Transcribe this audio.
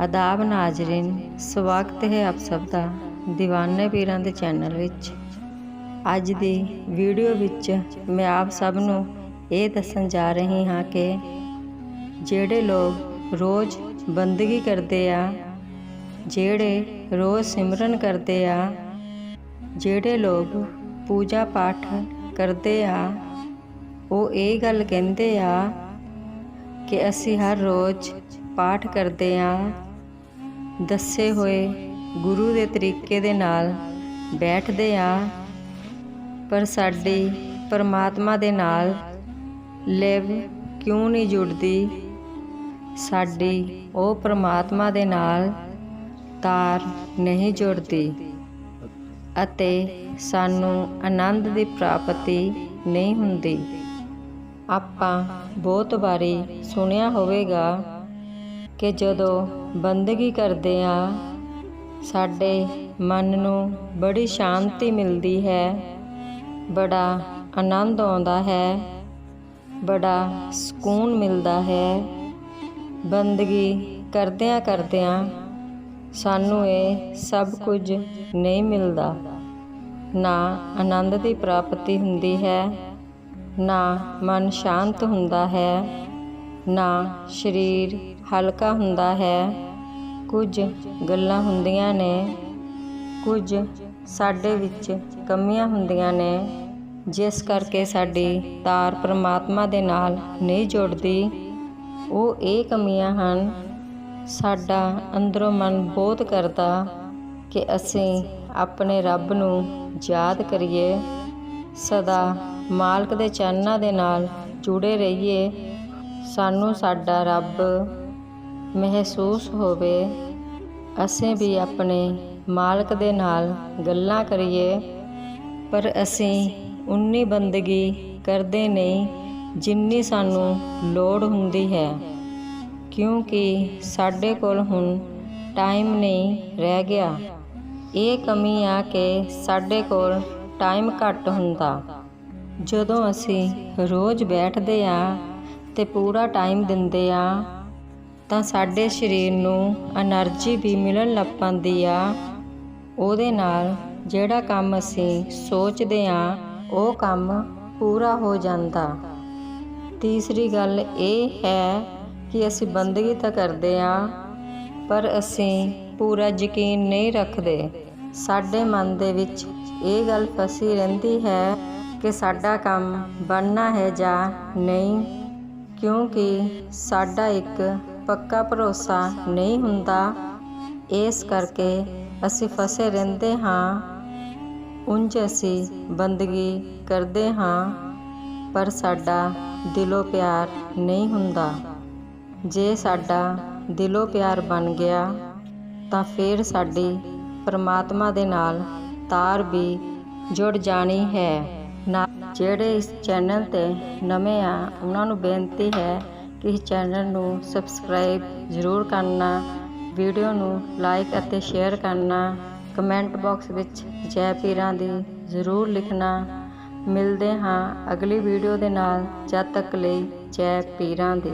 ਆਦਾਬ ਨਾਜ਼ਰੀਨ, ਸਵਾਗਤ ਹੈ ਆਪ ਸਭ ਦਾ دیਵਾਨੇ ਪੀਰਾਂ ਦੇ ਚੈਨਲ ਵਿੱਚ। ਅੱਜ ਦੀ ਵੀਡੀਓ ਵਿੱਚ ਮੈਂ ਆਪ ਸਭ ਨੂੰ ਇਹ ਦੱਸਣ ਜਾ ਰਹੀ ਹਾਂ ਕਿ ਜਿਹੜੇ ਲੋਕ ਰੋਜ਼ ਬੰਦਗੀ ਕਰਦੇ ਆ, ਜਿਹੜੇ ਰੋਜ਼ ਸਿਮਰਨ ਕਰਦੇ ਆ, ਜਿਹੜੇ ਲੋਕ ਪੂਜਾ ਪਾਠ ਕਰਦੇ ਆ, ਉਹ ਇਹ ਗੱਲ ਕਹਿੰਦੇ ਆ ਕਿ ਅਸੀਂ ਹਰ ਰੋਜ਼ ਪਾਠ ਕਰਦੇ ਆ ਦੱਸੇ ਹੋਏ ਗੁਰੂ ਦੇ ਤਰੀਕੇ ਦੇ ਨਾਲ ਬੈਠਦੇ ਆ, ਪਰ ਸਾਡੀ ਪਰਮਾਤਮਾ ਦੇ ਨਾਲ ਲਿਵ ਕਿਉਂ ਨਹੀਂ ਜੁੜਦੀ? ਸਾਡੀ ਉਹ ਪਰਮਾਤਮਾ ਦੇ ਨਾਲ ਤਾਰ ਨਹੀਂ ਜੁੜਦੀ ਅਤੇ ਸਾਨੂੰ ਆਨੰਦ ਦੀ ਪ੍ਰਾਪਤੀ ਨਹੀਂ ਹੁੰਦੀ। ਆਪਾਂ ਬਹੁਤ ਵਾਰੀ ਸੁਣਿਆ ਹੋਵੇਗਾ ਕਿ ਜਦੋਂ ਬੰਦਗੀ ਕਰਦੇ ਆ, ਸਾਡੇ ਮਨ ਨੂੰ ਬੜੀ ਸ਼ਾਂਤੀ ਮਿਲਦੀ ਹੈ, ਬੜਾ ਆਨੰਦ ਆਉਂਦਾ ਹੈ, ਬੜਾ ਸਕੂਨ ਮਿਲਦਾ ਹੈ। ਬੰਦਗੀ ਕਰਦਿਆਂ ਕਰਦਿਆਂ ਸਾਨੂੰ ਇਹ ਸਭ ਕੁਝ ਨਹੀਂ ਮਿਲਦਾ। ਨਾ ਆਨੰਦ ਦੀ ਪ੍ਰਾਪਤੀ ਹੁੰਦੀ ਹੈ, ਨਾ ਮਨ ਸ਼ਾਂਤ ਹੁੰਦਾ ਹੈ। ਨਾ ਸਰੀਰ ਹਲਕਾ ਹੁੰਦਾ ਹੈ। ਕੁਝ ਗੱਲਾਂ ਹੁੰਦੀਆਂ ਨੇ, ਕੁਝ ਸਾਡੇ ਵਿੱਚ ਕਮੀਆਂ ਹੁੰਦੀਆਂ ਨੇ, ਜਿਸ ਕਰਕੇ ਸਾਡੀ ਤਾਰ ਪਰਮਾਤਮਾ ਦੇ ਨਾਲ ਨਹੀਂ ਜੁੜਦੀ। ਉਹ ਇਹ ਕਮੀਆਂ ਹਨ, ਸਾਡਾ ਅੰਦਰੋਂ ਮਨ ਬਹੁਤ ਕਰਦਾ ਕਿ ਅਸੀਂ ਆਪਣੇ ਰੱਬ ਨੂੰ ਯਾਦ ਕਰੀਏ, ਸਦਾ ਮਾਲਕ ਦੇ ਚਰਨਾਂ ਦੇ ਨਾਲ ਜੁੜੇ ਰਹੀਏ। ਸਾਨੂੰ ਸਾਡਾ ਰੱਬ ਮਹਿਸੂਸ ਹੋਵੇ। ਅਸੀਂ ਵੀ ਆਪਣੇ ਮਾਲਕ ਦੇ ਨਾਲ ਗੱਲਾਂ ਕਰੀਏ, ਪਰ ਅਸੀਂ ਉਨੀ ਬੰਦਗੀ ਕਰਦੇ ਨਹੀਂ ਜਿੰਨੀ ਸਾਨੂੰ ਲੋੜ ਹੁੰਦੀ ਹੈ। ਕਿਉਂਕਿ ਸਾਡੇ ਕੋਲ ਹੁਣ ਟਾਈਮ ਨਹੀਂ ਰਹਿ ਗਿਆ। ਇਹ ਕਮੀ ਆ ਕਿ ਸਾਡੇ ਕੋਲ ਟਾਈਮ ਘੱਟ ਹੁੰਦਾ। ਜਦੋਂ ਅਸੀਂ ਰੋਜ਼ ਬੈਠਦੇ ਆ ਤੇ ਪੂਰਾ ਟਾਈਮ ਦਿੰਦੇ ਆ, ਤਾਂ ਸਾਡੇ ਸਰੀਰ ਨੂੰ એનર્ਜੀ ਵੀ ਮਿਲਣ ਲੱਗ ਪੈਂਦੀ ਆ। ਉਹਦੇ ਨਾਲ ਜਿਹੜਾ ਕੰਮ ਅਸੀਂ ਸੋਚਦੇ ਆ, ਉਹ ਕੰਮ ਪੂਰਾ ਹੋ ਜਾਂਦਾ। ਤੀਸਰੀ ਗੱਲ ਇਹ ਹੈ ਕਿ ਅਸੀਂ ਬੰਦਗੀ ਤਾਂ ਕਰਦੇ ਆ, ਪਰ ਅਸੀਂ ਪੂਰਾ ਯਕੀਨ ਨਹੀਂ ਰੱਖਦੇ। ਸਾਡੇ ਮਨ ਦੇ ਵਿੱਚ ਇਹ ਗੱਲ ਫਸੀ ਰਹਿੰਦੀ ਹੈ ਕਿ ਸਾਡਾ ਕੰਮ ਬਣਨਾ ਹੈ ਜਾਂ ਨਹੀਂ। ਕਿਉਂਕਿ ਸਾਡਾ ਇੱਕ ਪੱਕਾ ਭਰੋਸਾ ਨਹੀਂ ਹੁੰਦਾ। ਇਸ ਕਰਕੇ ਅਸੀਂ ਫਸੇ ਰਹਿੰਦੇ ਹਾਂ। ਉਂਝ ਅਸੀਂ ਬੰਦਗੀ ਕਰਦੇ ਹਾਂ, ਪਰ ਸਾਡਾ ਦਿਲੋਂ ਪਿਆਰ ਨਹੀਂ ਹੁੰਦਾ। ਜੇ ਸਾਡਾ ਦਿਲੋਂ ਪਿਆਰ ਬਣ ਗਿਆ, ਤਾਂ ਫਿਰ ਸਾਡੀ ਪਰਮਾਤਮਾ ਦੇ ਨਾਲ ਤਾਰ ਵੀ ਜੁੜ ਜਾਣੀ ਹੈ। ਨਾ ਜਿਹੜੇ ਇਸ ਚੈਨਲ ਤੇ ਨਵੇਂ ਆ, ਉਹਨਾਂ ਨੂੰ ਬੇਨਤੀ ਹੈ ਕਿ ਇਸ ਚੈਨਲ ਨੂੰ ਸਬਸਕ੍ਰਾਈਬ ਜ਼ਰੂਰ ਕਰਨਾ ਵੀਡੀਓ ਨੂੰ ਲਾਈਕ ਅਤੇ ਸ਼ੇਅਰ ਕਰਨਾ ਕਮੈਂਟ ਬਾਕਸ ਵਿੱਚ ਜੈ ਪੀਰਾਂ ਦੀ ਜ਼ਰੂਰ ਲਿਖਣਾ। ਮਿਲਦੇ ਹਾਂ ਅਗਲੀ ਵੀਡੀਓ ਦੇ ਨਾਲ, ਜਦ ਤੱਕ ਲਈ ਜੈ ਪੀਰਾਂ ਦੀ।